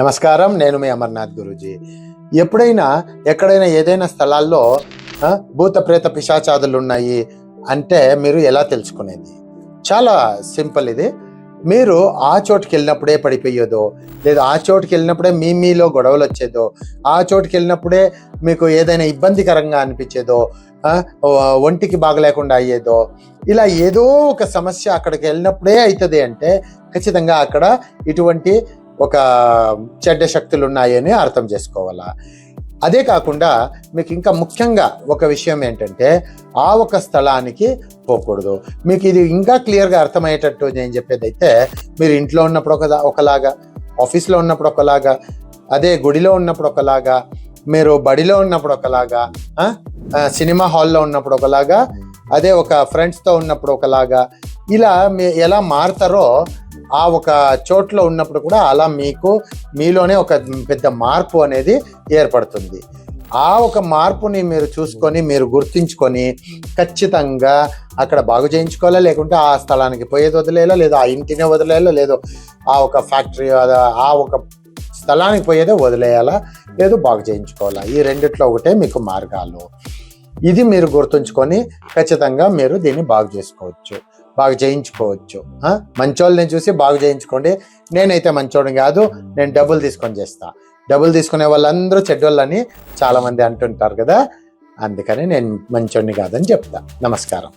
నమస్కారం నేను మీ అమర్నాథ్ గురూజీ. ఎప్పుడైనా ఎక్కడైనా ఏదైనా స్థలాల్లో భూత ప్రేత పిశాచాదులు ఉన్నాయి అంటే మీరు ఎలా తెలుసుకునేది? చాలా సింపుల్ ఇది. మీరు ఆ చోటుకి వెళ్ళినప్పుడే పడిపోయేదో లేదా ఆ చోటుకి వెళ్ళినప్పుడే మీ మీలో గొడవలు వచ్చేదో ఆ చోటుకి వెళ్ళినప్పుడే మీకు ఏదైనా ఇబ్బందికరంగా అనిపించేదో ఒంటికి బాగలేకుండా అయ్యేదో ఇలా ఏదో ఒక సమస్య అక్కడికి వెళ్ళినప్పుడే అవుతుంది అంటే ఖచ్చితంగా అక్కడ ఇటువంటి ఒక చెడ్డ శక్తులు ఉన్నాయని అర్థం చేసుకోవాలా? అదే కాకుండా మీకు ఇంకా ముఖ్యంగా ఒక విషయం ఏంటంటే ఆ ఒక స్థలానికి పోకూడదు. మీకు ఇది ఇంకా క్లియర్గా అర్థమయ్యేటట్టు నేను చెప్పేది అయితే మీరు ఇంట్లో ఉన్నప్పుడు ఒక ఒకలాగా ఆఫీస్లో ఉన్నప్పుడు ఒకలాగా అదే గుడిలో ఉన్నప్పుడు ఒకలాగా మీరు బడిలో ఉన్నప్పుడు ఒకలాగా సినిమా హాల్లో ఉన్నప్పుడు ఒకలాగా అదే ఒక ఫ్రెండ్స్తో ఉన్నప్పుడు ఒకలాగా ఇలా మీ ఎలా మారుతారో ఆ ఒక చోట్లో ఉన్నప్పుడు కూడా అలా మీకు మీలోనే ఒక పెద్ద మార్పు అనేది ఏర్పడుతుంది. ఆ ఒక మార్పుని మీరు చూసుకొని మీరు గుర్తించుకొని ఖచ్చితంగా అక్కడ బాగు చేయించుకోవాలా? లేకుంటే ఆ స్థలానికి పోయేది వదిలేయాలా? లేదా ఆ ఇంటినే వదిలేయాలా? లేదో ఆ ఒక ఫ్యాక్టరీ ఆ ఒక స్థలానికి పోయేదే వదిలేయాలా? లేదు బాగు చేయించుకోవాలా? ఈ రెండిట్లో ఒకటే మీకు మార్గాలు. ఇది మీరు గుర్తుంచుకొని ఖచ్చితంగా మీరు దీన్ని బాగు చేసుకోవచ్చు. బాగు చేయించుకోవచ్చు. మంచోళ్ళని చూసి బాగు చేయించుకోండి. నేనైతే మంచోడిని కాదు నేను డబ్బులు తీసుకొని చేస్తా. డబ్బులు తీసుకునే వాళ్ళందరూ చెడ్డోళ్ళని చాలామంది అంటుంటారు కదా. అందుకని నేను మంచోడిని కాదని చెప్తా. నమస్కారం.